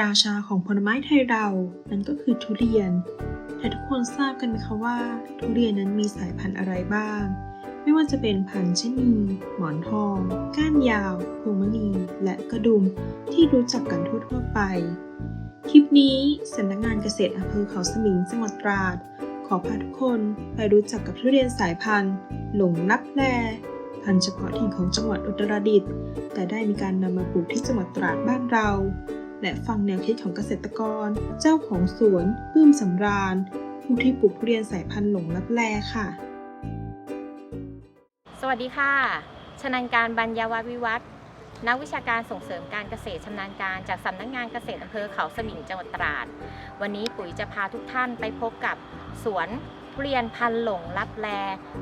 ราชาของผลไม้ไทยเรา นั่นก็คือทุเรียน แต่ทุกคนทราบกันไหมคะว่า ทุเรียนนั้นมีสายพันธุ์อะไรบ้าง ไม่ว่าจะเป็นพันธุ์ชะนีหมอนทอง ก้านยาวพวงมณี และกระดุมที่รู้จักกันทั่วๆไป คลิปนี้สำนักงานเกษตรอำเภอเขาสมิงจังหวัดตราด ขอพาทุกคนไปรู้จักกับทุเรียนสายพันธุ์ หลงลับแลพันธุ์เฉพาะถิ่นของจังหวัดอุตรดิตถ์แต่ได้มีการนำมาปลูกที่จังหวัดตราดบ้านเรา และฟังแนวคิดของเกษตรกร เจ้าของสวนปื้มสำราญ ผู้ที่ปลูกทุเรียนสายพันธุ์หลงลับแลค่ะ สวัสดีค่ะ ชนันการบรรยาววิวัฒน์นักวิชาการส่งเสริมการเกษตรชำนาญการจากสำนักงานเกษตรอำเภอเขาสมิงจังหวัดตราด วันนี้ปุ๋ยจะพาทุกท่านไปพบกับสวนทุเรียนพันหลงลับแล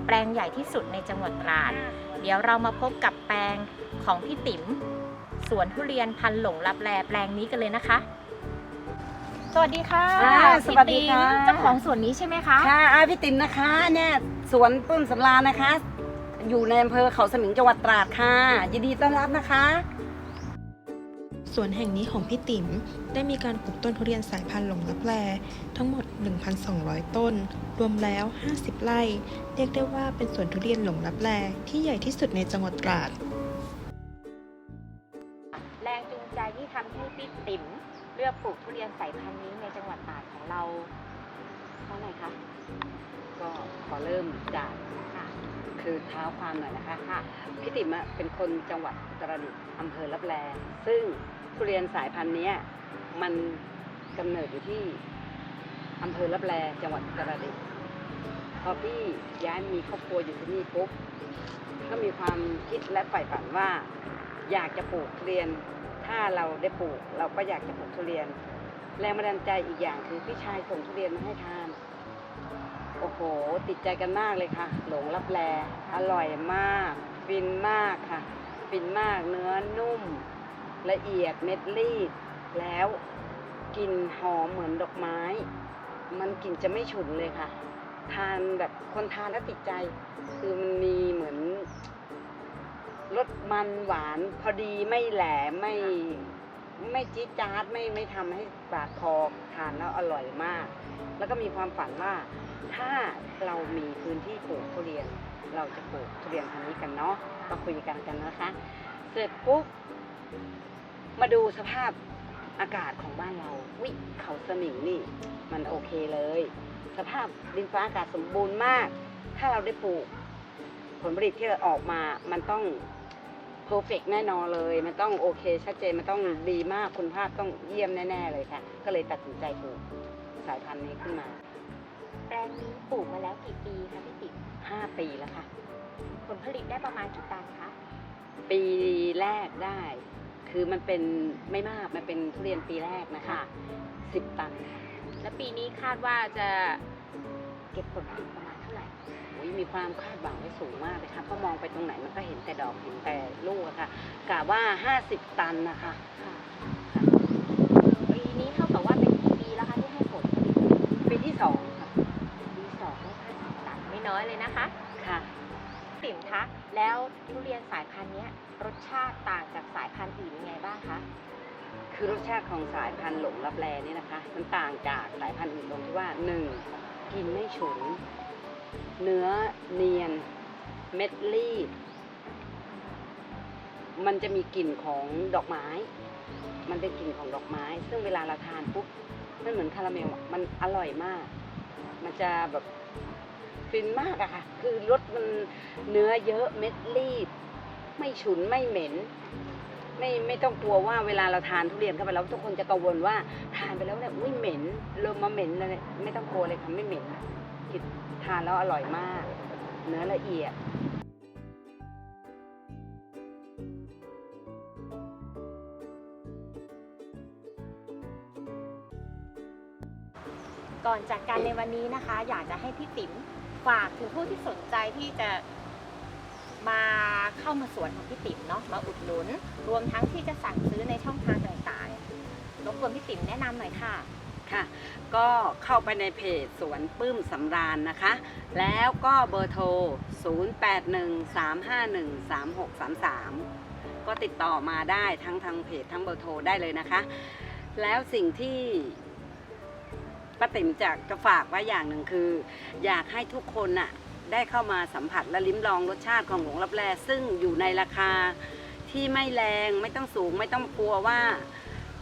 แปลงใหญ่ที่สุดในจังหวัดตราด เดี๋ยวเรามาพบกับแปลงของพี่ติ๋ม สวนทุเรียนพันหลงลับแลแปลงนี้กันเลยนะคะ สวัสดีค่ะอ่าสวัสดีค่ะพี่ติ๋มเจ้าของสวนนี้ใช่ไหมคะค่ะอาพี่ติ๋มนะคะเนี่ยสวนปื้มสำราญนะคะ อยู่ในอำเภอเขาสมิงจังหวัดตราดค่ะ ยินดีต้อนรับนะคะ สวนแห่งนี้ของพี่ติ๋มได้มีการปลูกต้นทุเรียนสายพันธุ์หลงลับแลทั้งหมด 1,200 ต้น รวมแล้ว 50 ไร่ เรียกได้ว่าเป็นสวนทุเรียนหลงลับแลที่ใหญ่ที่สุดในจังหวัดตราด ปลูกทุเรียนสายพันธุ์นี้ในจังหวัดตราดของเราเพราะอะไรคะ ก็ขอเริ่มจากคือเท้าความหน่อยนะคะค่ะพี่ติ๋มอะเป็นคนจังหวัดอุตรดิตถ์อำเภอรับแลซึ่งทุเรียนสายพันธุ์เนี้ยมันกำเนิดอยู่ที่อำเภอรับแลจังหวัดอุตรดิตถ์พอพี่ย้ายมีครอบครัวอยู่ที่นี่ปุ๊บก็มีความคิดและใฝ่ฝันว่า อยากจะปลูกทุเรียน ถ้าเราได้ปลูก เราก็อยากจะปลูกทุเรียน แรงบันดาลใจอีกอย่างคือพี่ชายส่งทุเรียนมาให้ทาน โอ้โห ติดใจกันมากเลยค่ะ หลงรับแลอร่อยมาก ฟินมากค่ะ ฟินมากเนื้อนุ่ม ละเอียดเม็ดรีด แล้วกลิ่นหอมเหมือนดอกไม้ มันกลิ่นจะไม่ฉุนเลยค่ะ ทานแบบคนทานแล้วติดใจ คือมันมีเหมือน รสมันหวานพอดีไม่แหลมไม่ไม่จี๊ดจ๊าดไม่ไม่ทำให้ปากคอทานแล้วอร่อยมาก แล้วก็มีความฝันว่าถ้าเรามีพื้นที่ปลูกทุเรียน เราจะปลูกทุเรียนพันนี้กันเนาะก็คุยกันกันนะคะ เสร็จปุ๊บมาดูสภาพอากาศของบ้านเราวิเขาสมิงนี่ มันโอเคเลย สภาพดินฟ้าอากาศสมบูรณ์มาก ถ้าเราได้ปลูก ผลผลิตที่เราออกมามันต้อง เพอร์เฟกแน่นอนเลย มันต้องโอเค ชัดเจน มันต้องดีมากคุณภาพต้องเยี่ยมแน่ ๆ เลยค่ะ ก็เลยตัดสินใจปลูกสายพันธุ์นี้ขึ้นมา แปลงนี้ปลูกมาแล้วกี่ปีคะพี่ติ๋ม5ปีแล้วค่ะ ผลผลิตได้ประมาณกี่ตันคะ ปีแรกได้ คือมันเป็นไม่มาก มันเป็นทุเรียนปีแรกนะคะสิบตันค่ะ และปีนี้คาดว่าจะเก็บผลผลิตประมาณ เท่าไหร่อุ๊ยมีความคาดหวังไว้สูงมากเลยค่ะเพราะมองไปตรงไหนมันก็เห็นแต่ดอกเห็นแต่ลูกอะค่ะกะว่า 50 ตันนะคะ ค่ะปีนี้เท่ากับว่าเป็นกี่ปีแล้วคะที่ให้ผลผลิตปีที่สองค่ะปีสองได้ห้าสิบตันไม่น้อยเลยนะคะ ค่ะติ๋มคะแล้วทุเรียนสายพันธุ์เนี้ยรสชาติต่างจากสายพันธุ์อื่นยังไงบ้างคะคือรสชาติของสายพันธุ์หลงรับแลนี่นะคะ มันต่างจากสายพันธุ์อื่นตรงที่ว่าหนึ่งกินไม่ฉุน เนื้อเนียน เม็ดรีบ มันจะมีกลิ่นของดอกไม้ มันเป็นกลิ่นของดอกไม้ ซึ่งเวลาเราทานปุ๊บ มันเหมือนคาราเมลอะมันอร่อยมาก มันจะแบบฟินมากอะค่ะ คือรสมันเนื้อเยอะเม็ดรีบ ไม่ฉุนไม่เหม็น ไม่ไม่ต้องกลัวว่าเวลาเราทานทุเรียนเข้าไปแล้วทุกคนจะกังวลว่าทานไปแล้วเนี่ยอุ้ยเหม็นเริ่มมาเหม็นอะไรไม่ต้องกลัวเลยค่ะไม่เหม็นกิน ทานแล้วอร่อยมาก เนื้อละเอียดก่อนจากกันในวันนี้นะคะ อยากจะให้พี่ติ๋มฝากถึงผู้ที่สนใจที่จะมาเข้ามาสวนของพี่ติ๋มเนาะมาอุดหนุน รวมทั้งที่จะสั่งซื้อในช่องทางต่างๆรบกวนพี่ติ๋มแนะนำหน่อยค่ะ ค่ะ ก็เข้าไปในเพจสวนปื้มสำราญนะคะ แล้วก็เบอร์โทร 0813513633 ก็ติดต่อมาได้ทั้งทางเพจทั้งเบอร์โทรได้เลยนะคะ แล้วสิ่งที่ป้าติ๋มจะจะฝากไว้อย่างหนึ่งคือ อยากให้ทุกคนน่ะได้เข้ามาสัมผัสและลิ้มลองรสชาติของหลวงรับแลซึ่งอยู่ในราคาที่ไม่แรงไม่ต้องสูงไม่ต้องกลัวว่า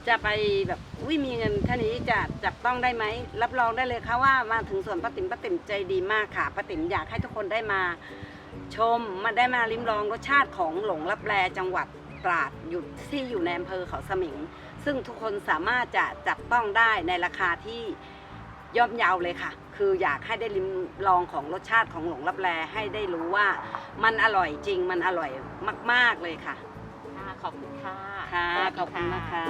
จะไปแบบวิมีเงินแค่นี้จะจับต้องได้ไหมรับรองได้เลยค่ะว่ามาถึงสวนป้าติ๋มป้าติ๋มใจดีมากค่ะป้าติ๋มอยากให้ทุกคนได้มา ชมมาได้มาลิ้มลองรสชาติของหลงรับแลจังหวัดตราดอยู่ที่อยู่ในอำเภอเขาสมิง ซึ่งทุกคนสามารถจะจับต้องได้ในราคาที่ย่อมเยาเลยค่ะ คืออยากให้ได้ลิ้มลองของรสชาติของหลงรับแลให้ได้รู้ว่ามันอร่อยจริงมันอร่อยมาก ๆเลยค่ะ ค่ะขอบคุณค่ะค่ะขอบคุณมากค่ะ